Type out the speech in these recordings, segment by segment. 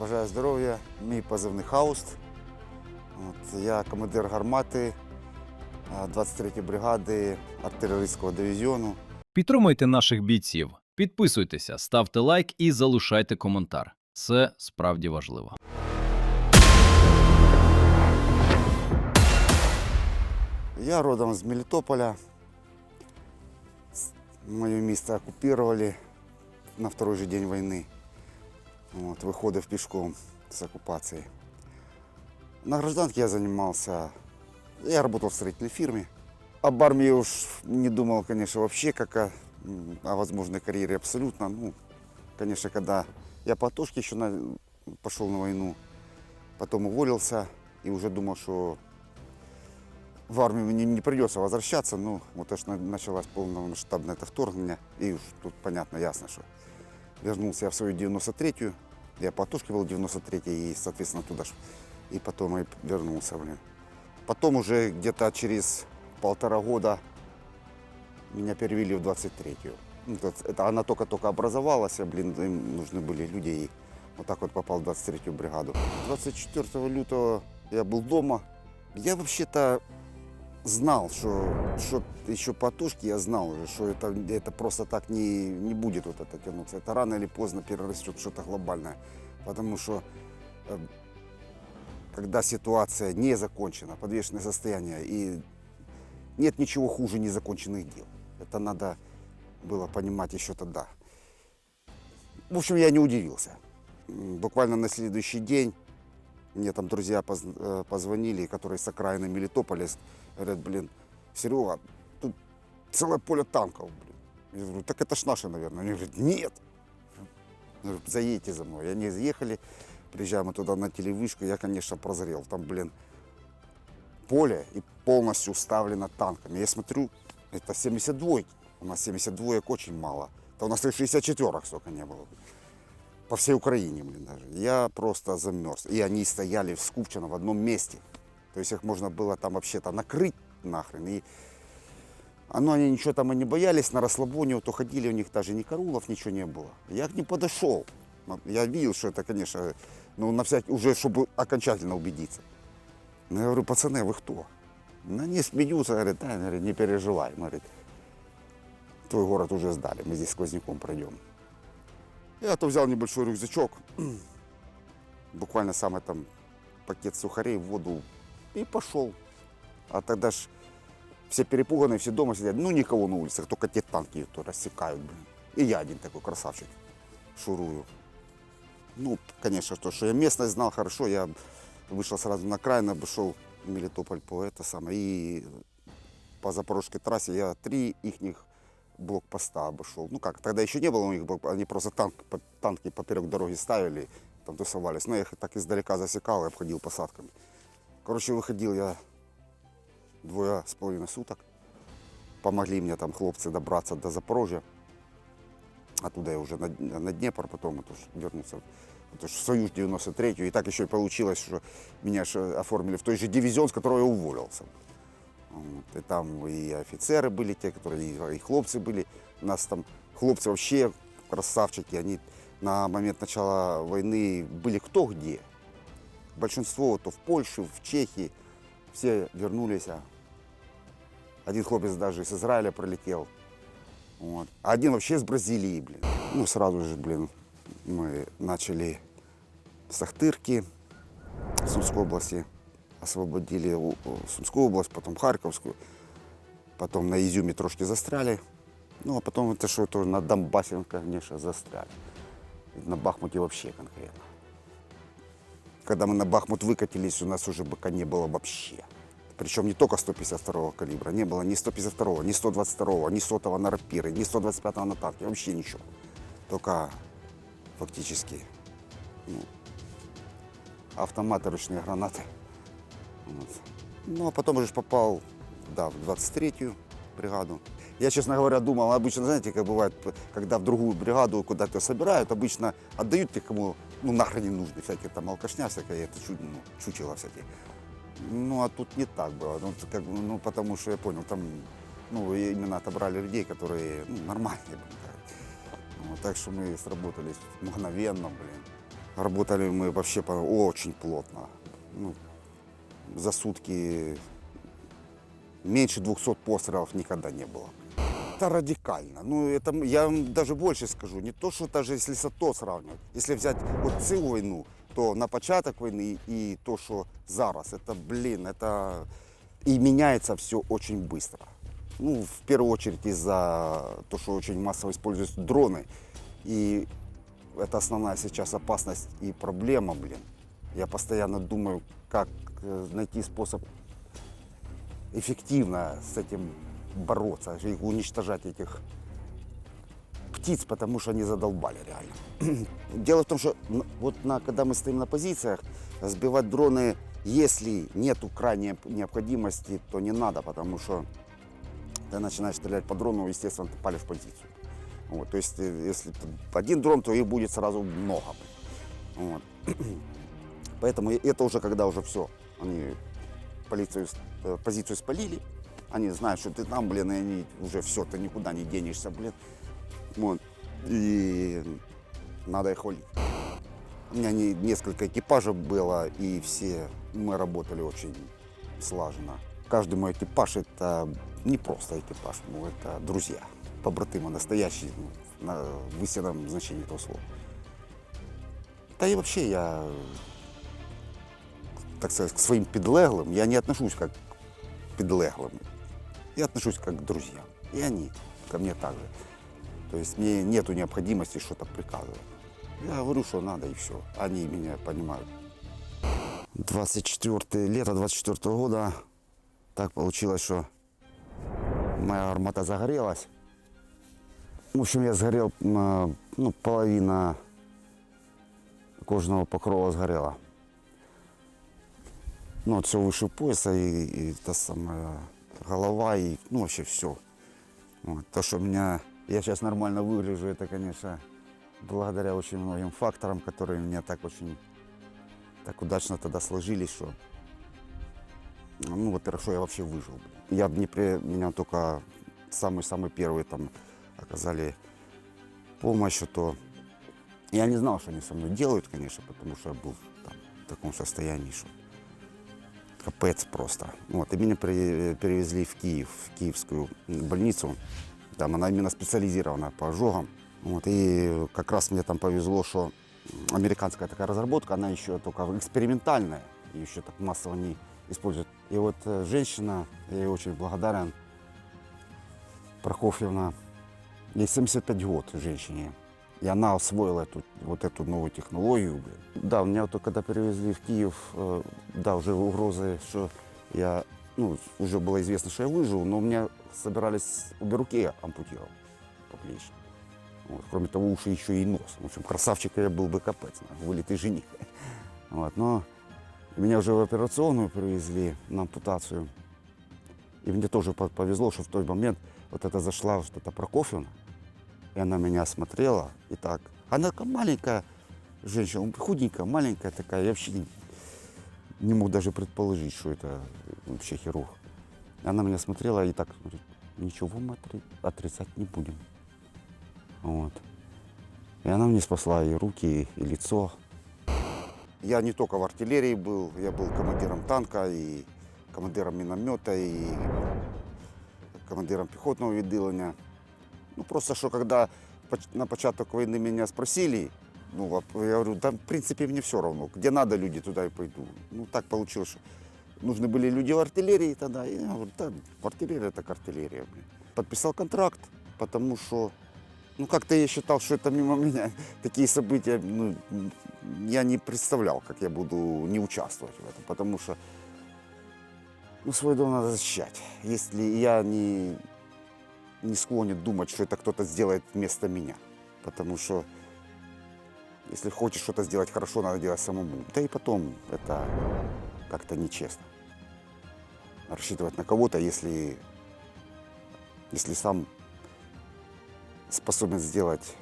Бажаю здоров'я. Мій позивний Хауст. От, я командир гармати 23-ї бригади артилерійського дивізіону. Підтримуйте наших бійців, підписуйтеся, ставте лайк і залишайте коментар. Це справді важливо. Я родом з Мелітополя. Моє місто оккупировали на второй же день війни. От, виходив пішком з оккупації. На гражданке я занимался, я работал в строительной фирме. Об армии уж не думал, конечно, вообще как о, м, о возможной карьере абсолютно. Ну, конечно, когда я по Атошке еще на, пошел на войну, потом уволился и уже думал, что в армию мне не придется возвращаться, ну, вот аж на- началось полномасштабное это вторгнение, и уж тут понятно, ясно, что вернулся я в свою 93-ю, я по Атошке был 93-й, и, соответственно, туда ж, и потом и вернулся, блин. Потом уже где-то через полтора года меня перевели в 23-ю. Ну, это она только-только образовалась, а, блин, им нужны были люди, и вот так вот попал в 23-ю бригаду. 24 лютого я был дома. Я вообще-то знал, что, что еще по тушке я знал уже, что это, это просто так не, не будет вот это тянуться. Это рано или поздно перерастет что-то глобальное. Потому что э, когда ситуация не закончена, подвешенное состояние, и нет ничего хуже незаконченных дел. Это надо было понимать еще тогда. В общем, я не удивился. Буквально на следующий день мне там друзья э, позвонили, которые с окраины Мелитополя, говорят, блин, Серега, тут целое поле танков, блин. Я говорю, так это ж наши, наверное. Они говорят, нет. Я говорю, заедьте за мной. И они заехали, приезжаем мы туда на телевышку, я, конечно, прозрел. Там, блин, поле и полностью уставлено танками. Я смотрю, это 72 У нас 72 очень мало. Да у нас и 64-ок столько не было. По всей Украине, блин, даже. Я просто замерз. И они стояли скупченно в одном месте. То есть их можно было там вообще-то накрыть нахрен. И оно, они ничего там и не боялись, на расслабоне вот уходили, у них даже ни карулов, ничего не было. Я к ним подошел. Я видел, что это, конечно, ну, на всякий, уже, чтобы окончательно убедиться. Ну, я говорю, пацаны, вы кто? Ну, они смеются, говорят, да, не переживай, говорит, твой город уже сдали, мы здесь сквозняком пройдем. Я то взял небольшой рюкзачок, буквально самый там пакет сухарей, воду и пошел. А тогда ж все перепуганные, все дома сидят, ну никого на улицах, только те танки то рассекают, блин. И я один такой красавчик шурую. Ну, конечно, то, что я местность знал хорошо, я вышел сразу на край, обошел Мелитополь по это самое. И по Запорожской трассе я три ихних блокпоста обошел. Ну как, тогда еще не было у них они просто танк, танки поперек дороги ставили, там тусовались. Но я их так издалека засекал и обходил посадками. Короче, выходил я двое с половиной суток. Помогли мне там хлопцы добраться до Запорожья. Оттуда я уже на, на Днепр, потом это вернулся это ж в Союз 93 И так еще и получилось, что меня ж оформили в той же дивизион, с которого я уволился. Вот, И там и офицеры были те, которые, и, хлопцы были. У нас там хлопцы вообще красавчики. Они на момент начала войны были кто где. Большинство то в Польше, в Чехии. Все вернулись. а Один хлопец даже из Израиля пролетел. Вот. Один вообще из Бразилии, блин. Ну, сразу же, блин, мы начали с Ахтырки, Сумской области. Освободили Сумскую область, потом Харьковскую. Потом на Изюме трошки застряли. Ну, а потом это что, тоже на Донбассе, конечно, застряли. На Бахмуте вообще конкретно. Когда мы на Бахмут выкатились, у нас уже БК не было вообще. Причем не только 152 калибра, не было ни 152, ни 122, ни 100 на рапиры, ни 125 на танке, вообще ничего. Только фактически ну, автоматы, ручные гранаты. Вот. Ну, а потом уже попал да, в 23-ю бригаду. Я, честно говоря, думал, обычно, знаете, как бывает, когда в другую бригаду куда-то собирают, обычно отдают тех, кому ну, нахрен не нужны, всякие там алкашня всякая, это чу, ну, чучело всякие. Ну, а тут не так было, ну, как, ну, потому что я понял, там, ну, именно отобрали людей, которые, ну, нормальные, блин. Вот, так что мы сработались мгновенно, блин. Работали мы вообще по- очень плотно. Ну, за сутки меньше 200 пострелов никогда не было. Это радикально. Ну, это я вам даже больше скажу. Не то, что даже если с АТО сравнивать. Если взять вот цю войну, то на початок войны и то, что зараз, это, блин, это... И меняется все очень быстро. Ну, в первую очередь из-за того, что очень массово используются дроны. И это основная сейчас опасность и проблема, блин. Я постоянно думаю, как э, найти способ эффективно с этим бороться, и уничтожать этих птиц, потому что они задолбали реально. Дело в том, что вот на, когда мы стоим на позициях, сбивать дроны, если нету крайней необходимости, то не надо, потому что ты начинаешь стрелять по дрону, естественно, ты палишь позицию. Вот, то есть, э, если один дрон, то их будет сразу много. Вот. Поэтому это уже когда уже все, они полицию, э, позицию спалили, они знают, что ты там, блин, и они уже все, ты никуда не денешься, блин. Вот. И надо их валить. У меня не, несколько экипажей было, и все мы работали очень слаженно. Каждый мой экипаж это не просто экипаж, ну, это друзья, побратимы настоящие, ну, на в истинном значении этого слова. Да и вообще я, так сказать, к своим підлеглым я не отношусь как к підлеглым. Я отношусь как к друзьям. И они ко мне так же. То есть мне нету необходимости что-то приказывать. Я говорю, что надо, и все. Они меня понимают. 24 лето 24 года так получилось, что моя армата загорелась. В общем, я сгорел, ну, половина кожного покрова сгорела. Ну, все выше пояса, и, и та самая голова, и, ну, вообще все. Вот. То, что меня, я сейчас нормально выгляжу, это, конечно, благодаря очень многим факторам, которые меня так очень, так удачно тогда сложились, что, ну, во-первых, что я вообще выжил. Я в Днепре, меня только самый-самый первый там оказали помощь, то я не знал, что они со мной делают, конечно, потому что я был там, в таком состоянии, что капец просто. Вот, и меня перевезли в Киев, в киевскую больницу. Там она именно специализирована по ожогам. Вот, и как раз мне там повезло, что американская такая разработка, она еще только экспериментальная, и еще так массово не используют. И вот э, женщина, я ей очень благодарен, Прокофьевна, ей 75 год женщине. И она освоила эту, вот эту новую технологию. блин. Да, меня вот когда перевезли в Киев, э, да, уже угрозы, что я, ну, уже было известно, что я выживу, но у меня собирались обе руки ампутировать по плечи. Вот, кроме того, уши еще и нос. В общем, красавчик я был бы капец, вылитый жених. Вот, но меня уже в операционную привезли на ампутацию. И мне тоже по- повезло, что в тот момент вот это зашла эта Прокофьевна, и она меня осмотрела, и так. Она такая маленькая женщина, худенькая, маленькая такая, я вообще не, не мог даже предположить, что это вообще хирург. Она меня смотрела и так говорит, ничего мы отри- отрицать не будем. Вот. И она мне спасла и руки, и лицо. Я не только в артиллерии был, я был командиром танка, и командиром миномета, и командиром пехотного відділення. Ну, просто коли поч- на початок війни мене спросили, ну, я говорю, да, в принципе, мне все равно, где надо люди, туда и пойду. Ну, так получилось, что нужны были люди в артиллерии тогда. И я говорю, да, в артиллерии так артиллерия. Подписал контракт, потому что, ну, как-то я считал, что это мимо меня такие события, ну, я не представлял, как я буду не участвовать в этом, потому что ну, свой дом надо защищать. Если я не, не склонен думать, что это кто-то сделает вместо меня. Потому что если хочешь что-то сделать хорошо, надо делать самому. Да и потом это как-то нечестно. Рассчитывать на кого-то, если, если сам способен сделать.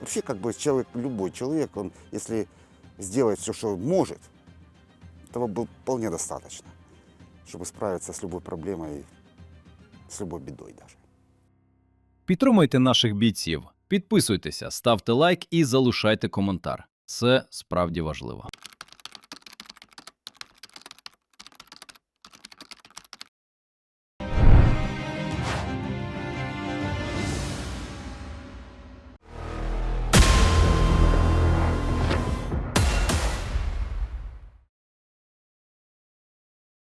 Вообще, как бы человек, любой человек, он, если сделает все, что может, этого было вполне достаточно, чтобы справиться с любой проблемой, с любой бедой даже. Підтримуйте наших бійців, підписуйтеся, ставте лайк і залишайте коментар. Це справді важливо.